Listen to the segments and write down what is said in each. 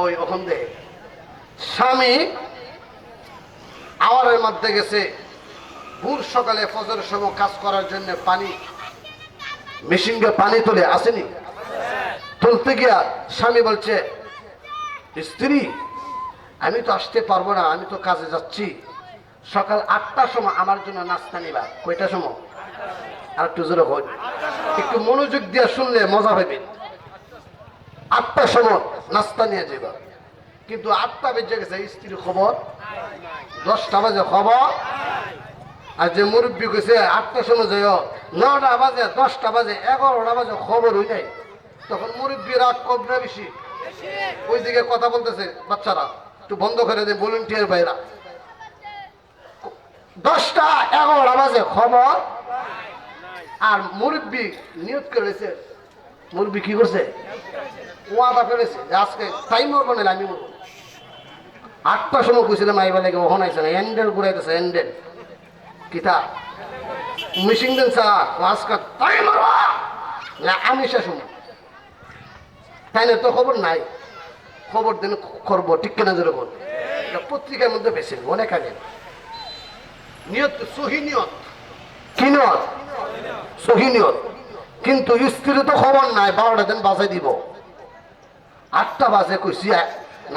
ওই ওখান থেকে স্বামী আওয়ারের মধ্যে গেছে। ভোর সকালে ফজরের সময় কাজ করার জন্য পানি, মেশিনকে পানি তুলে আসেনি। তুলতে গিয়া স্বামী বলছে, স্ত্রী, আমি তো আসতে পারব না, আমি তো কাজে যাচ্ছি। সকাল আটটার সময় আমার জন্য নাস্তা নিবা। কয়টার সময়? আর একটু জোরে একটু মনোযোগ দিয়ে শুনলে মজা হবে আটটার সময় নাস্তা নিয়ে যাবা কিন্তু আটটা বেজে গেছে স্ত্রীর খবর? দশটা বাজে খবর? আর যে মুরব্বী কইছে, আটটার সময় যাই নটা বাজে, দশটা বাজে, এগারোটা বাজে, খবর হই নাই। তখন মুরব্বী রাগ কবরা বেশি? ওইদিকে কথা বলতেছে বাচ্চারা, একটু বন্ধ করে দে ভলেন্টিয়ার ভাইরা। দশটা, এগারোটা বাজে, খবর? আর মুরব্বী নিয়োগ করেছে মুরব্বী কি করছে? ওয়াদা করেছে আজকে তাই মরবো না আমি মরবো। আটটার সময় কইছিলাম আই বেলাকে ওখানে আইসে না। হ্যান্ডেল ঘুরাইতেছে হ্যান্ডেল কিতা মিশিং দেন স্যার আজকে তাই না, আমি শেষ হব। তাই না তো খবর নাই। খবর দিন করব ঠিক কেনা জোরে এটা পত্রিকার মধ্যে বেশি অনেক আগে। নিয়ত, সহি নিয়ত। কি নিয়ত? সহি নিয়ত। কিন্তু স্ত্রী তো খবর নাই, বারোটা দিন বাজাই দিব। আটটা বাজে কইছি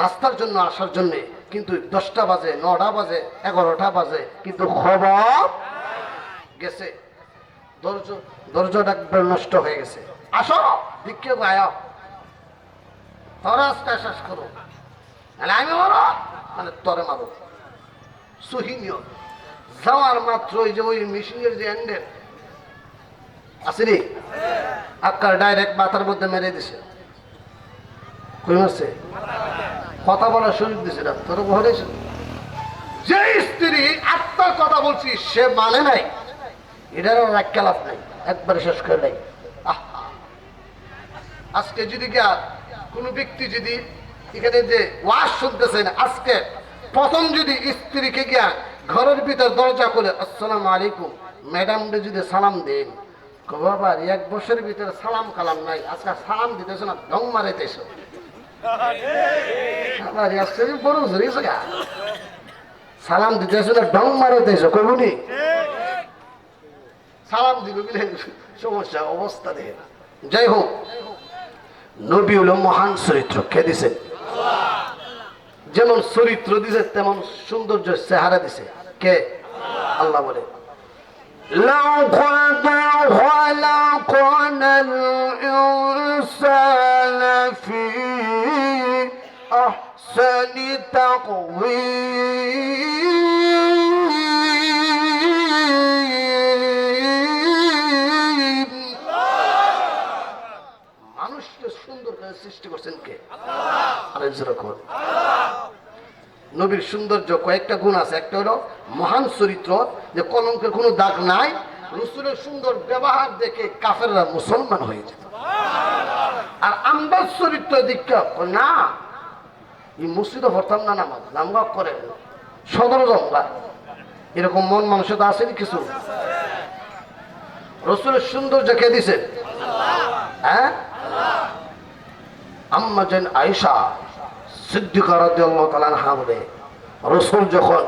নাস্তার জন্য আসার জন্য কিন্তু দশটা বাজে নটা বাজে এগারোটা বাজে কিন্তু খবর গেছে। ধৈর্যটা একবার নষ্ট হয়ে গেছে। আসো ভিক্ষে আয়। তোরা শেষ করো। নাহলে আমি মারো মানে তরে মারো সহিনীয় যাওয়ার মাত্র ওই যে ওই মেশিনের যে হ্যান্ডেল আসেনি আক্কার ডাইরেক্ট মাথার মধ্যে মেরে দিছে। কথা বলার সুযোগ দিছে না, তোর ঘরে যে স্ত্রী আত্মার কথা বলছি, সে মানে নাই। এটারও রাখা লাভ নাই, একবারে শেষ করে নাই। আজকে যদি কোনো ব্যক্তি যদি এখানে যে ওয়াজ শুনতেছেন আজকে প্রথম যদি স্ত্রীকে গিয়া ঘরের ভিতর দরজা খুলে, আসসালামু আলাইকুম, ম্যাডামরে যদি সালাম দেন। বাবা এক বছরের ভিতরে সালাম কালাম নাই, আজকে সালাম দিতেছ না আবার আজকে বড় ধরেছ গা। সালাম দিতেছ না, ঢং মারাইতেছ কবুনি সালাম দিবে বলে সমস্যা, অবস্থা দেখে যাই হোক নবী হলো মহান চরিত্র কে দিছেন যেমন চরিত্র দিছে, তেমন সৌন্দর্য, চেহারা দিছে। কে? আল্লাহ বলে। لقد خلقنا الإنسان في أحسن تقويم মানুষকে সুন্দর করে সৃষ্টি করছেন কে আরে যেরকম নবীর সৌন্দর্য কয়েকটা গুণ আছে। একটা হলো মহান চরিত্র, যে কলঙ্কের কোনো দাগ নাই। রসুলের সুন্দর ব্যবহার দেখে কাফেররা মুসলমান হয়ে যেত আর আমরা চরিত্র দীক্ষা না, এই মসজিদে ভরতাম না নামাজ নামগা করে সদর জমগা এরকম মন মানুষের তো আসেনি কিছু। রসুলের সৌন্দর্য কে দিছে? হ্যাঁ? আম্মা যেন আয়সা সিদ্দিকা রাদিয়াল্লাহু তাআলা আনহা বলে, রসুল যখন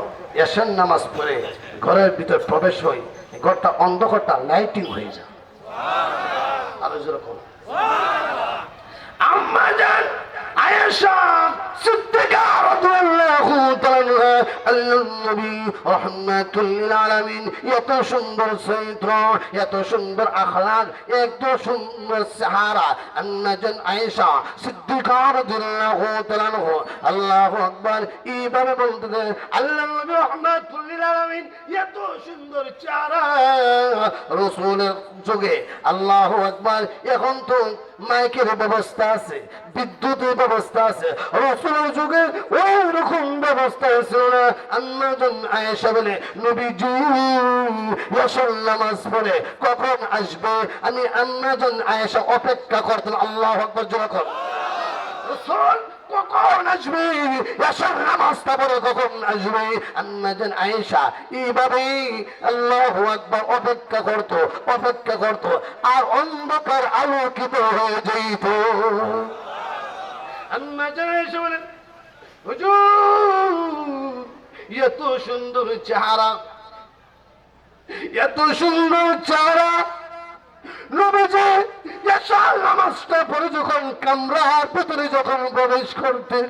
এশার নামাজ পড়ে, ঘরের ভিতর প্রবেশ হয়, ঘরটা অন্ধকারটা লাইটিং হয়ে যায়। আরও যেরকম আম্মা রাসূলের যুগে আল্লাহু আকবার। এখন তো মাইকের ব্যবস্থা আছে, বিদ্যুতের ব্যবস্থা আছে, রসুলের যুগে ওই রকম ব্যবস্থা ছিল না। আন্নাজন আয়েশা বলে, নবীজি নামাজ পড়ে কখন আসবে? আমি আন্নাজন আয়েশা অপেক্ষা করতাম আল্লাহ আকবর জোড়া কর রসুল কখন আসবে? এসব নামাজটা পড়ে কখন আসবে? আম্মাজান আয়েশা, এইভাবেই আল্লাহু আকবার অপেক্ষা করত অপেক্ষা করত, আর অন্ধকার আলোকিত হয়ে যেত এত সুন্দর চেহারা, এত সুন্দর চেহারা, নবীজি এসার নামাজটা পরে যখন কামরার ভেতরে যখন প্রবেশ করতেন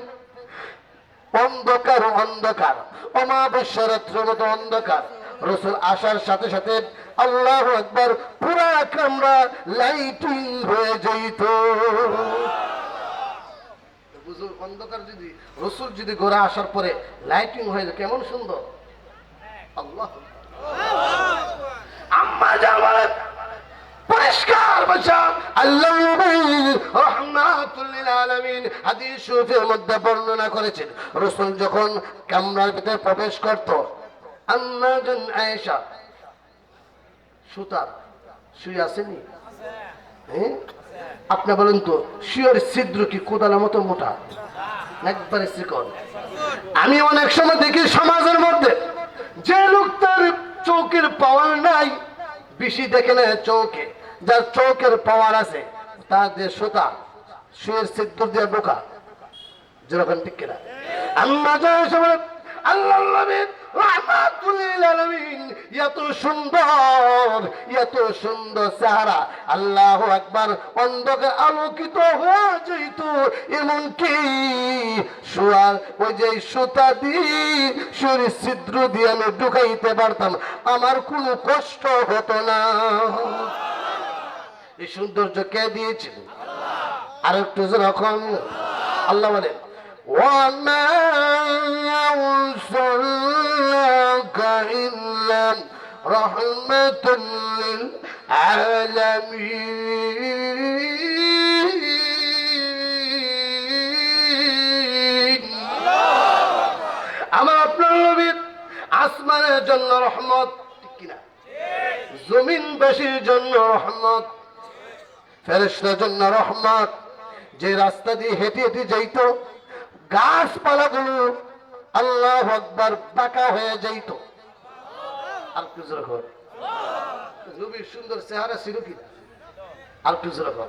অন্ধকার অন্ধকার অমাবস্যা রাত্রের মতো অন্ধকার, রসুল আসার সাথে সাথে আল্লাহ একবার পুরা কামরা লাইটিং হয়ে বুঝুন অন্ধকার যদি, রসুল যদি ঘোরা আসার পরে লাইটিং হয়ে কেমন সুন্দর? আল্লাহ আম্মা বলেন পরিষ্কার বাঁচান আল্লাহ হ্যাঁ? আপনি বলেন তো শিওর ছিদ্র কি কোদালের মতো মোটা? একবারে শ্রীকন আমি অনেক সময় দেখি সমাজের মধ্যে, যে লোক তার চৌকের পাওয়ার নাই, বেশি দেখে না চৌকে যার চৌকের পাওয়ার আছে, তার যে সুতা শুয়ের সিদ্ধ দিয়ে বোকা। যেরকম ঠিক কিনা। আল্লাহ আল্লাহ সুন্দর সুন্দর আল্লাহ একবার আলোকিত এমনকি ওই দিয়ে শরীর ছিদ্র দিয়ে আমি ঢুকাইতে পারতাম। আমার কোনো কষ্ট হতো না। এই সৌন্দর্য কে দিয়েছিল আর একটু যখন আল্লাহ বলেন وما أرسلناك إلا رحمة للعالمين আমার আপনার নবীর আসমানের জন্য রহমত ঠিক কিনা জমিনবাসীর জন্য রহমত ফেরেস্তার জন্য রহমত। যে রাস্তা দিয়ে হেঁটে হেঁটে যাইত, গাছপালাগুলো আল্লাহ ভকবার পাকা হয়ে যাইত। আর কিছু রকম সুন্দর চেহারা ছিল কি? আর কিছু রকম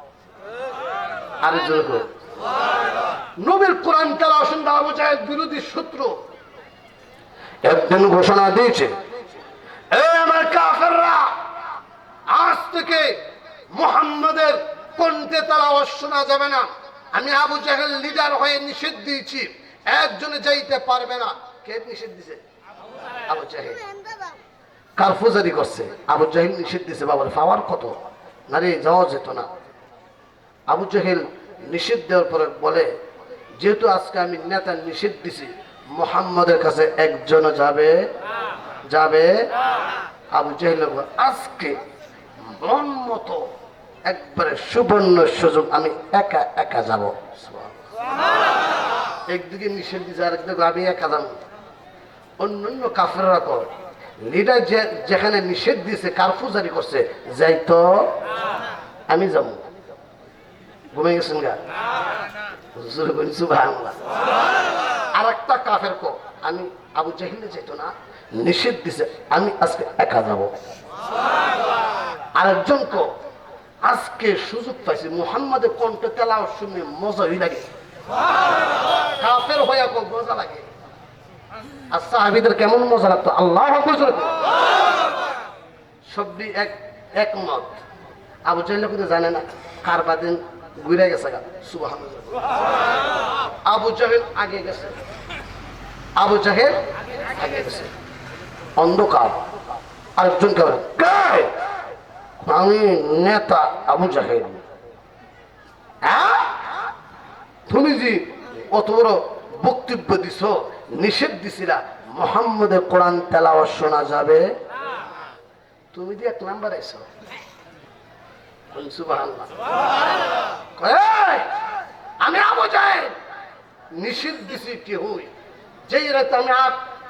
আরে কোরআন আবু জাহেল বিরোধী শত্রু। ঘোষণা দিয়েছে আজ থেকে মুহাম্মাদের কণ্ঠে তেলাওয়াত শোনা যাবে না। আমি আবু জাহেল লিডার হয়ে নিষেধ দিয়েছি, একজনে যাইতে পারবে না। কে নিষেধ দিছে? আবু জাহেল। কারফুজারি করছে। আবু জাহেল নিষেধ দিছে, বাবার পাওয়ার কত? না রে যাওয়া যেত না। আবু জাহেল নিষেধ দেওয়ার পরে বলে, যেহেতু আজকে আমি নেতা নিষেধ দিছি, মোহাম্মদের কাছে একজন যাবে যাবে? আবু জাহেল আজকে মন মতো একবারে সুবর্ণ সুযোগ, আমি একা একা যাব। একদিকে নিষেধ দিছে, আরেকদিকে আমি একা যাব। অন্যান্য কাফেররা কর লিডার যেখানে নিষেধ দিয়েছে কারফু জারি করছে যাই তো আমি যাব। ঘুমে গেছেন। আর একটা কাফের কো, আমি আবু জাহিলে যাইতো না, নিষেধ দিছে, আমি আজকে একা যাব। আরেকজন কো, আজকে সুযোগ পাইছি, মুহাম্মাদের কণ্ঠ তেলাও শুনে মজাই লাগে। কাফের হইয়া কো মজা লাগে। আর কেমন মজা লাগতো আল্লাহ সবটি এক, একমত। আবু জাহেল জানে না, কার বাদিন ঘুরে গেছে আবু জাহেল আগে গেছে। আবু জাহেল আগে গেছে। অন্ধকার। আরেকজন কে আমি নেতা আবু জাহেল। হ্যাঁ? তুমি যে অত বড় বক্তব্য দিছ, নিষেধ দিছিলা, মোহাম্মদের কোরআন তেলাওয়া শোনা যাবে? তুমি যে এক নাম্বার আইছো বলি, সুবহানাল্লাহ। কয়, "এই, আমি আবু জাহেল নিষিদ্ধ দিছি কেহই যেই রাতে আমি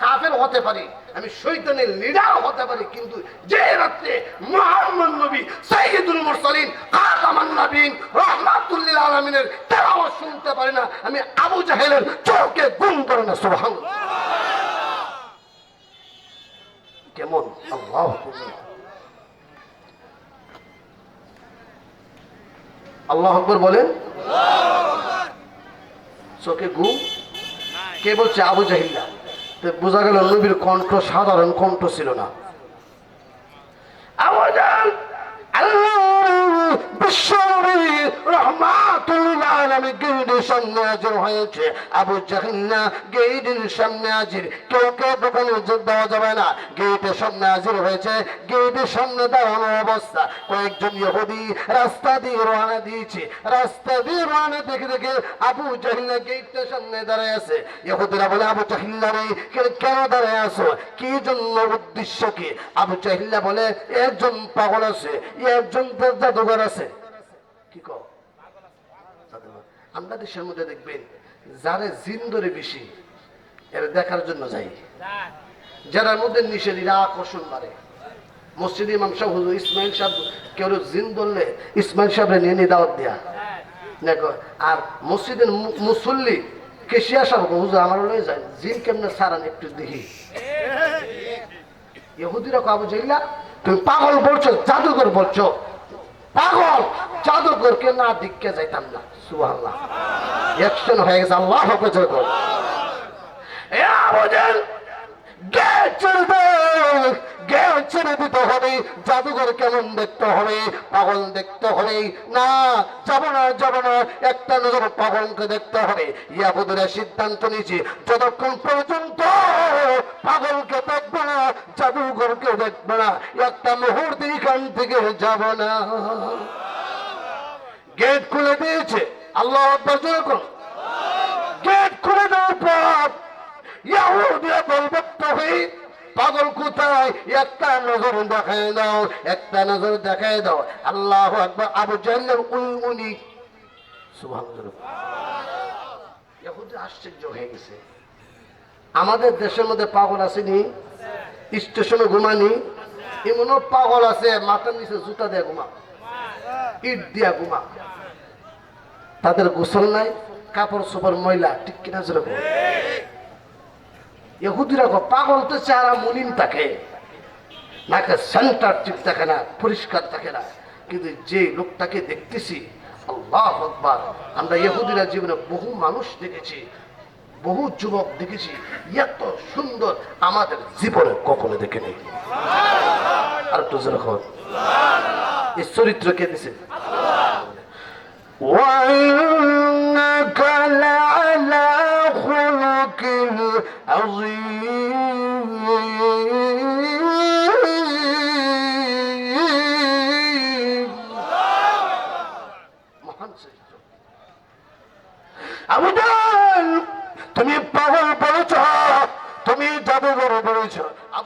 কাফের হতে পারি, আমি শৈতানের লিডার হতে পারি, কিন্তু যে রাত্রে মোহাম্মদ নবী সাইয়্যিদুল মুরসালিন, খাতামান নবীন রাহমাতুল্লিল আলামিনের তেলাওয়াত শুনতে পারি না, আমি আবু জাহেলের চোখে গুম করে না, সুবহানাল্লাহ। কেমন? আল্লাহ আল্লাহ আকবর বলেন? চোখে ঘুম? কে বলছে? আবু জাহিল্লা। তো বোঝা গেল নবীর কণ্ঠ সাধারণ কণ্ঠ ছিল না। আবু আল্লাহ রাস্তা দিয়ে রওনা দেখে দেখে আবু জাহিল্লা গেইটের সামনে দাঁড়ায় আছে ইহুদিরা বলে আবু জাহিল্লা রে কেন দাঁড়ায় আছো কি জন্য উদ্দেশ্য কি আবু জাহিল্লা বলে একজন পাগল আছে একজন জাদুঘর আছে কি আমরা দেশের মধ্যে দেখবেন, যারে বেশি, এর দেখার জন্য যাই। যারার মধ্যে আকর্ষণ মসজিদ ইমাম হুজুর ইসমাইল কেউ ইসমাইল নিয়ে নিয়ে দাওয়াত দেয়া। দেখো, আর মসজিদের মুসল্লি কেশিয়া সাহেব হুজুর আমার লয়ে যায় জিন কেমনে সারান একটু দেখি। ইহুদিরা কাবু জাইলা তুমি পাগল বলছো, জাদুঘর বলছো। পাগল! জাদুঘরকে না দিককে যাইতাম না। সুবহানাল্লাহ। অ্যাকশন হয়ে গেছে, আল্লাহ গেট ছেড়ে দিতে হবে? জাদুঘর কেমন দেখতে হবে? পাগল দেখতে হবে? না, যাব না যাব না। একটা নজর পাগলকে দেখতে হবে। ইয়াহুদরা সিদ্ধান্ত নিয়েছে, যতক্ষণ পর্যন্ত পাগলকে দেখবে না, জাদুঘরকে দেখবে না, একটা মুহূর্তে এখান থেকে যাব না। গেট খুলে দিয়েছে। আল্লাহ। গেট খুলে দেওয়ার পর ইয়াহুদিয়া তহিদ পাগল কোথায়? একটা নজর দেখায় দাও, একটা নজর দেখায় দাও। আল্লাহ আকবার। আবু জাহলের উনি আশ্চর্য হয়ে গেছে। আমাদের দেশের মধ্যে পাগল আসেনি? স্টেশনে ঘুমানি? এমনও পাগল আছে, মাথার নিচে জুতা দিয়ে ঘুমা ইট দিয়া তাদের গোসল নাই, কাপড় ময়লা, ঠিক কিনা পাগল তো চেহারা থাকে। নাকে সেন্টার ঠিক থাকে না, পরিষ্কার থাকে না। কিন্তু যে লোকটাকে দেখতেছি, আল্লাহ আকবার, আমরা ইহুদিরা জীবনে বহু মানুষ দেখেছি, বহু যুবক দেখেছি, এত সুন্দর আমাদের জীবনে কখনো দেখেনি। আর একটু যেরকম এই চরিত্র। কে দিছে তুমি পাগল বলেছ তুমি জাদুঘর বলেছ।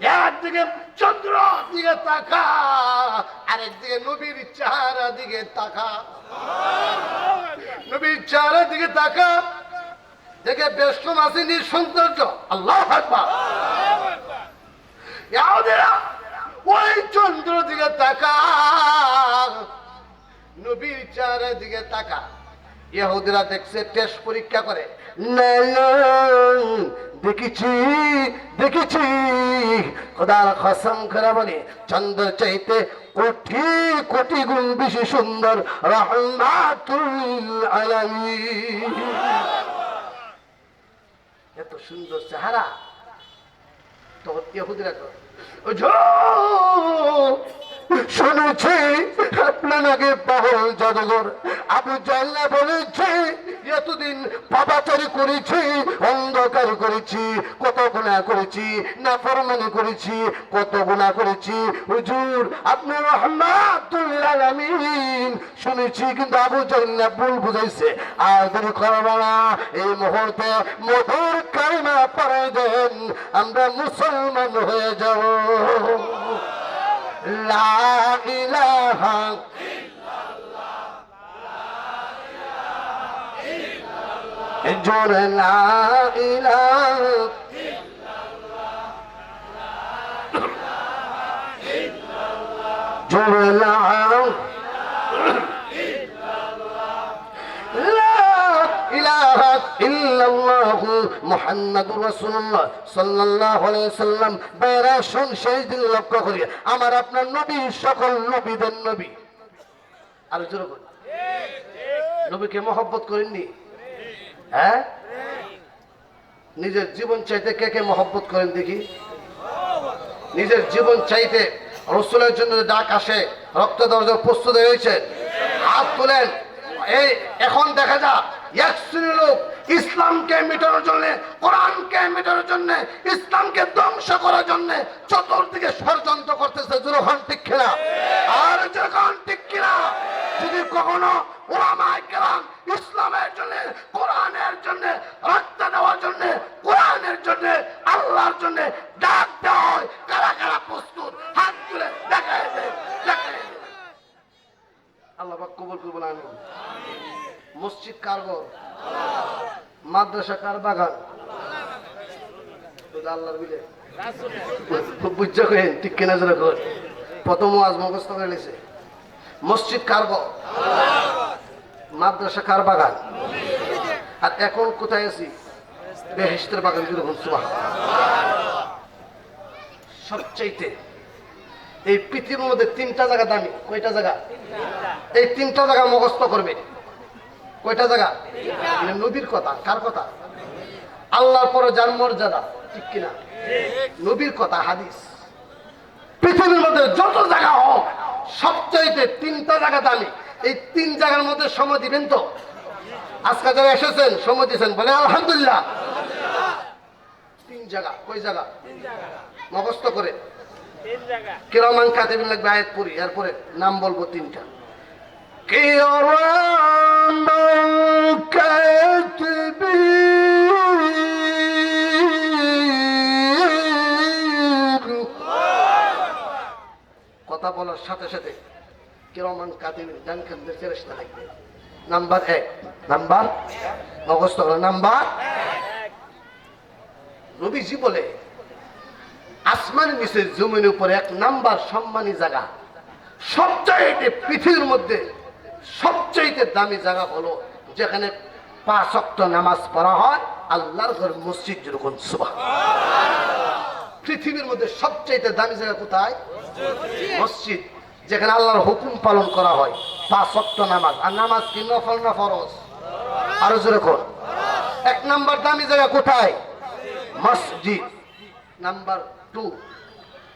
একদিকে চন্দ্র দিকে তাকা, আরেকদিকে নবীর চেহারা দিকে তাকা। নবীর চেহারা দিকে তাকা, দেখে বেষ্টন আসেনি সৌন্দর্য। আল্লাহ ওই চন্দ্র দিকে তাকা, নবীর চেহারা দিকে তাকা। ইহুদিরা দেখছে টেস্ট পরীক্ষা করে। দেখেছি দেখেছি। খোদার কসম করে বলে চন্দ্র চাইতে কোটি কোটি গুণ বেশি সুন্দর এত সুন্দর চেহারা। তো ইহুদিরা তো, "ওঝো, শুনেছি আপনার আগে পাগল জাদুঘর। আবু জাল্লা বলেছে, এতদিন পাপাচারি করেছি, অন্ধকার করেছি, কত গুণা করেছি না ফরমানি করেছি, কত গুণা করেছি। হুজুর, আপনি রহমাতুল্লাহ আলামিন শুনেছি কিন্তু আবু জাল্লা ভুল বুঝাইছে। আর দেরি করব এই মুহূর্তে মধুর কালিমা পড়াই দেন। আমরা মুসলমান হয়ে যাব। লা ইলাহা জোরে লা ইলাহা জোরে লা রাসূলুল্লাহ সাল্লাল্লাহু আলাইহি সাল্লাম বেরা শুন শেষ দিন লক্ষ্য করি আমার আপনার নবী সকল নবীদের নবী আর জোরে নবীকে মহব্বত করেননি হ্যাঁ? নিজের জীবন চাইতে কে কে মহব্বত করেন দেখি? নিজের জীবন চাইতে রসুলের জন্য ডাক আসে, রক্ত দরজা প্রস্তুত হয়েছে। হাত তুলেন। এই, এখন দেখা যা এক শ্রেণির লোক ইসলামকে মেটানোর জন্য, কোরআনকে মেটানোর জন্য, ইসলামকে ধ্বংস করার জন্য চতুর্দিকে ষড়যন্ত্র করতেছে যখন ঠিক কিনা। আর যখন ঠিক কিনা, যদি কখনো ওলামায়ে কেরাম ইসলামের জন্য, কোরআনের জন্য, রক্ত দেওয়ার জন্য, কোরআনের জন্য, আল্লাহর জন্য ডাক দেওয়া হয় কারা কারা প্রস্তুত, হাত তুলে দেয় আল্লাহ কবুল করব না মসজিদ কারগর, মাদ্রাসা কার বাগান ঠিক আজ করে। নিছে। মসজিদ মাদ্রাসা কার বাগান আর এখন কোথায় আছি? বাগান সবচাইতে এই পৃথিবীর মধ্যে তিনটা জায়গা দামি। কয়টা জায়গা? এই তিনটা জায়গা মুখস্থ করবে। কয়টা জায়গা? নবীর কথা। কার কথা? আল্লাহর পরে যার মর্যাদা ঠিক কিনা? নবীর কথা হাদিস। পৃথিবীর মধ্যে যত জায়গা হোক সবচাইতে তিনটা জায়গা দামি। এই তিন জায়গার মধ্যে সময় দিবেন তো? আজকে যারা এসেছেন সময় দিয়েছেন বলে আলহামদুলিল্লাহ। তিন জায়গা। কই জায়গা? মুখস্থ করে। কিরমান কাতেবিন লাগবে আয়াত পড়ি এরপরে নাম বলব তিনটা। কথা বলার সাথে সাথে কিরমান কাতেবিন ডান খানদের লাগবে নাম্বার এক নাম্বার করো নাম্বার নবীজি বলে আসমান নিচের জমির উপরে এক নাম্বার সম্মানী জায়গা সবচাইতে পৃথিবীর মধ্যে সবচাইতে দামি জায়গা হলো যেখানে পাঁচ অক্ট নামাজ পড়া হয় আল্লাহর ঘর মসজিদ যেরকম সুবাহ পৃথিবীর মধ্যে সবচাইতে দামি জায়গা কোথায়? মসজিদ। যেখানে আল্লাহর হুকুম পালন করা হয় পাঁচ অক্ট নামাজ। আর নামাজ কি? নফল না ফরজ? আরও জোরে কর এক নাম্বার দামি জায়গা কোথায়? মসজিদ। নাম্বার টু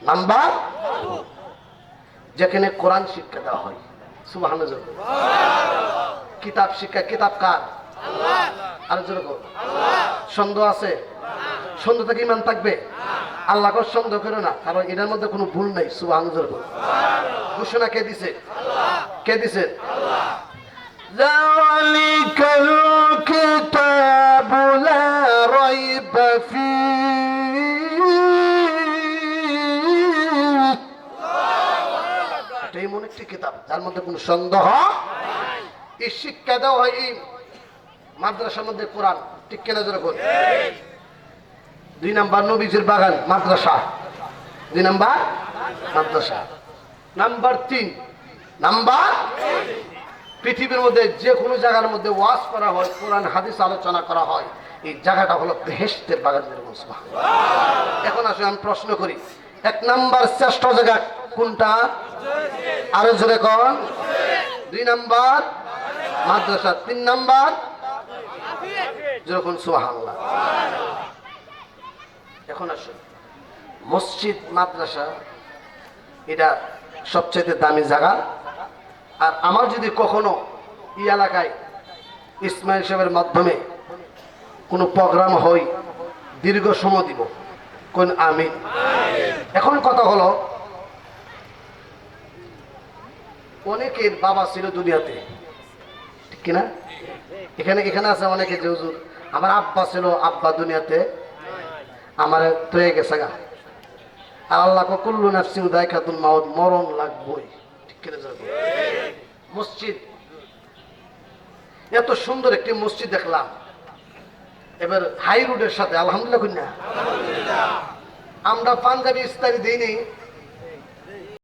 নাম্বার যেখানে কোরআন শিক্ষা দেওয়া হয়। সুবাহ কিতাব শিক্ষা কিতাব কার আর জোরে কর সন্দেহ আছে সন্দেহ থেকে ইমান থাকবে আল্লাহকে সন্দেহ করো না কারণ এটার মধ্যে কোনো ভুল নাই সুবাহ ঘোষণা কে দিছে কে দিছে ذلك الكتاب لا একটি কিতাব, যার মধ্যে কোনো সন্দেহ এই শিক্ষা দেওয়া হয় এই মাদ্রাসার মধ্যে কোরআন, ঠিক কেনা জোরে কর দুই নাম্বার নবীজির বাগান, মাদ্রাসা। দুই নাম্বার মাদ্রাসা। নাম্বার তিন, নাম্বার পৃথিবীর মধ্যে যে কোনো জায়গার মধ্যে ওয়াজ করা হয়, কোরআন, হাদিস আলোচনা করা হয়, এই জায়গাটা হলো বেহেস্তের বাগান যেরকম এখন আসলে আমি প্রশ্ন করি। এক নাম্বার শ্রেষ্ঠ জায়গা কোনটা? আরও জোরে কন। দুই নাম্বার, মাদ্রাসা। তিন নাম্বার যেরকম সুবহানাল্লাহ। এখন আসুন। মসজিদ, মাদ্রাসা, এটা সবচেয়ে দামি জায়গা। আর আমার যদি কখনো এই এলাকায় ইসমাইল সাহেবের মাধ্যমে কোনো প্রোগ্রাম হয়, দীর্ঘ সময় দিব, কোন আমি এখন কথা হলো অনেকের বাবা ছিল দুনিয়াতে। ঠিক কিনা? এখানে এখানে আছে অনেকে যে হুজুর, আমার আব্বা ছিল আব্বা দুনিয়াতে, আমার তয়ে গেছে গা। আর আল্লাহ কুল্লু নাফসি উদয় খাতুন মাউদ মরণ লাগবই। ঠিক কিনা মসজিদ। এত সুন্দর একটি মসজিদ দেখলাম। এবার হাই রোডের সাথে, আলহামদুলিল্লাহ আমরা পাঞ্জাবি ইস্তারি দিইনি।